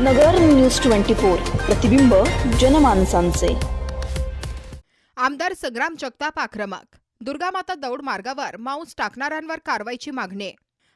नगर news twenty four प्रतिबिंब जनमानसांचे. आमदार संग्राम जगताप आक्रमक. दुर्गामाता दौड मार्गावर मांस टाकणाऱ्यांवर कारवाईची मागणी.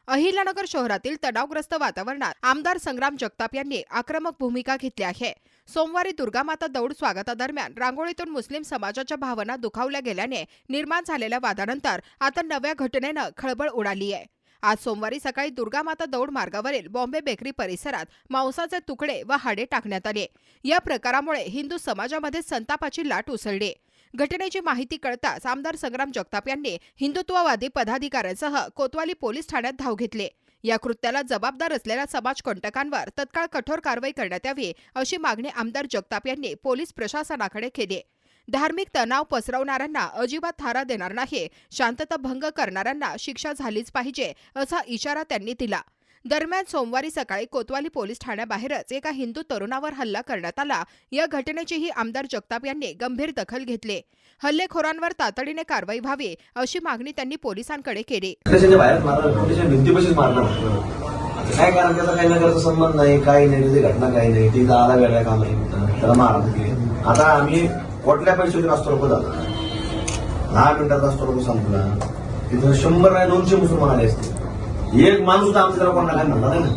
अहिल्यानगर शहरातील तणावग्रस्त वातावरणात आमदार संग्राम जगताप यांनी आक्रमक भूमिका घेतली आहे. सोमवारी दुर्गामाता दौड स्वागतादरम्यान रांगोळीतून मुस्लिम समाजाच्या भावना दुखावल्या गेल्याने निर्माण झालेल्या वादानंतर आता नव्या घटनेनं खळबळ उडाली आहे आज सोमवारी सकाळी दुर्गामाता दौड मार्गावरील बॉम्बे बेकरी परिसरात मांसाचे तुकडे व हाडे टाकण्यात आले. या प्रकारामुळे हिंदू समाजामध्ये संतापाची लाट उसळली. घटनेची माहिती कळताच आमदार संग्राम जगताप यांनी हिंदुत्ववादी पदाधिकाऱ्यांसह कोतवाली पोलीस ठाण्यात धाव घेतले. या कृत्याला जबाबदार असलेल्या समाजकंटकांवर तत्काळ कठोर कारवाई करण्यात यावी अशी मागणी आमदार जगताप यांनी पोलीस प्रशासनाकडे केली. धार्मिक तणाव पसरवणाऱ्यांना अजिबात थारा देणार नाही. शांतता भंग करणाऱ्यांना शिक्षा झालीच पाहिजे असा इशारा त्यांनी दिला. दरम्यान सोमवारी सकाळी कोतवाली पोलीस ठाण्याबाहेरच एका हिंदू तरुणावर हल्ला करण्यात आला. या घटनेचीही आमदार जगताप यांनी गंभीर दखल घेतली. हल्लेखोरांवर तातडीने कारवाई व्हावी अशी मागणी त्यांनी पोलिसांकडे केली. काय कारण त्याचा काही नगरचा संबंध नाही काही नाही घटना काही नाही. ती आला वेगळ्या कामाची त्याला मारलं. आता आम्ही कुठल्या पैशातून असतो रोको झाला दहा मिनिटात रास्ता सांगतो संपला. तिथं शंभर नाही दोनशे मुसलमान आले असते. एक माणूस तर आमच्या त्याला कोणाला काय म्हणणार नाही ना?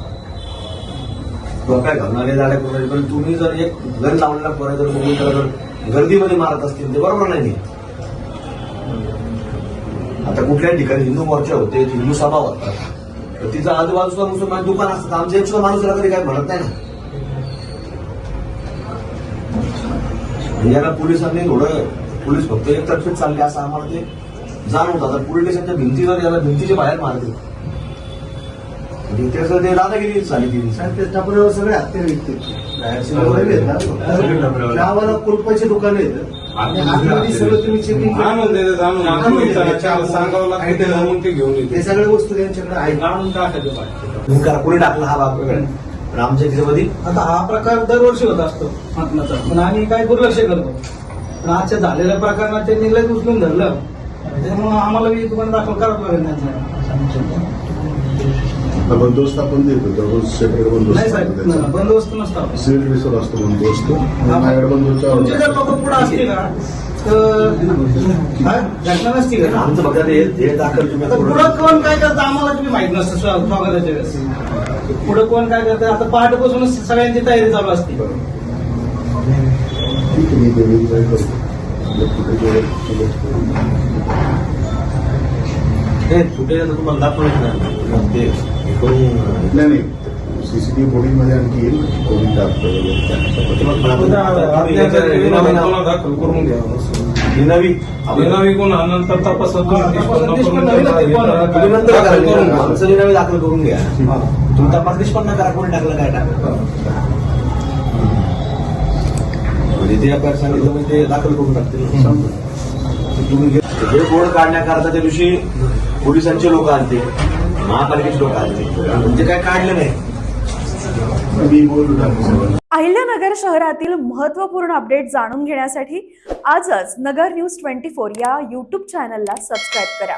डोक्या घालणारे झाले कोणाचे? पण तुम्ही जर एक घर लावलेला कोणा जर तुम्ही जर गर्दीमध्ये मारत असतील ते बरोबर नाही. आता कुठल्या ठिकाणी हिंदू मोर्चा होते हिंदू सभा होतात. तर तिचा आजूबाजूचा मुसलमान दुकान असतात. आमच्या एक सुद्धा माणूस कधी काय म्हणत नाही ना? म्हणजे याला पोलिसांनी थोडं पोलीस फक्त एकतर्फीत चालले असं आम्हाला ते जाणवत. आता पोलीस स्टेशनच्या भिंतीवर याला भिंतीच्या बाहेर मारते म्हणजे त्याचं ते दादागिरी झाली ती टपऱ्यावर सगळे हत्यार विकते. गावाला कुलपाचे दुकान आहेत. आणि आतमध्ये सगळं तुम्ही चेकिंग आणून देते जाणून आणून त्याला चार सांगावं लागतं त्याला मग ते घेऊन हे येते सगळ्या वस्तू त्यांच्याकडे आहेत. कोणी टाकला हा बाप तिच्यामध्ये आता हा प्रकार दरवर्षी होत असतो मटणाचा पण आम्ही काय दुर्लक्ष करतो पण आजच्या झालेल्या प्रकरणात त्यांनी लगेच उचलून धरलं. त्यामुळे आम्हाला बी दुकान दाखल करावं लागेल त्यांचं बंदोबस्त आपण देतो. दररोज सेपरेट बंदोबस्त न- बंदोबस्त नसतो सिव्हिल असतो बंदोबस्त. माझ्याकडे जर बंदोबस्त लोक पुढे असतील ना तर हा, घटना नसती का? आमचं फक्त हे दाखल तुम्ही पुढं कोण काय करतं आम्हाला तुम्ही माहीत नसतं स्वा- स्वागताच्या वेळेस पुढं कोण काय करतं? आता पहाटेपासूनच सगळ्यांची तयारी चालू असते. कुठे हे तुम्हाला नाही ते हे नाही आणखी येईल कोणी दाखल करून ही नंतर तपासात घ्या. कोण- नंतर. आमचं दाखल करून घ्या. तुम्ही तपास निष्पन्न करा कोणी टाकलं काय टाकलं? म्हणजे ते आपण सांगितलं म्हणजे ते दाखल करून टाकतील. तुम्ही हे बोर्ड काढण्याकरता त्या दिवशी पोलिसांचे लोक आलते महापालिकेचे लोक आलते म्हणजे काय काढलं नाही? अहिल्यानगर शहरातील महत्त्वपूर्ण अपडेट जाणून घेण्यासाठी आजच नगर न्यूज ट्वेंटी फोर या यूट्यूब चॅनलला सबस्क्राईब करा.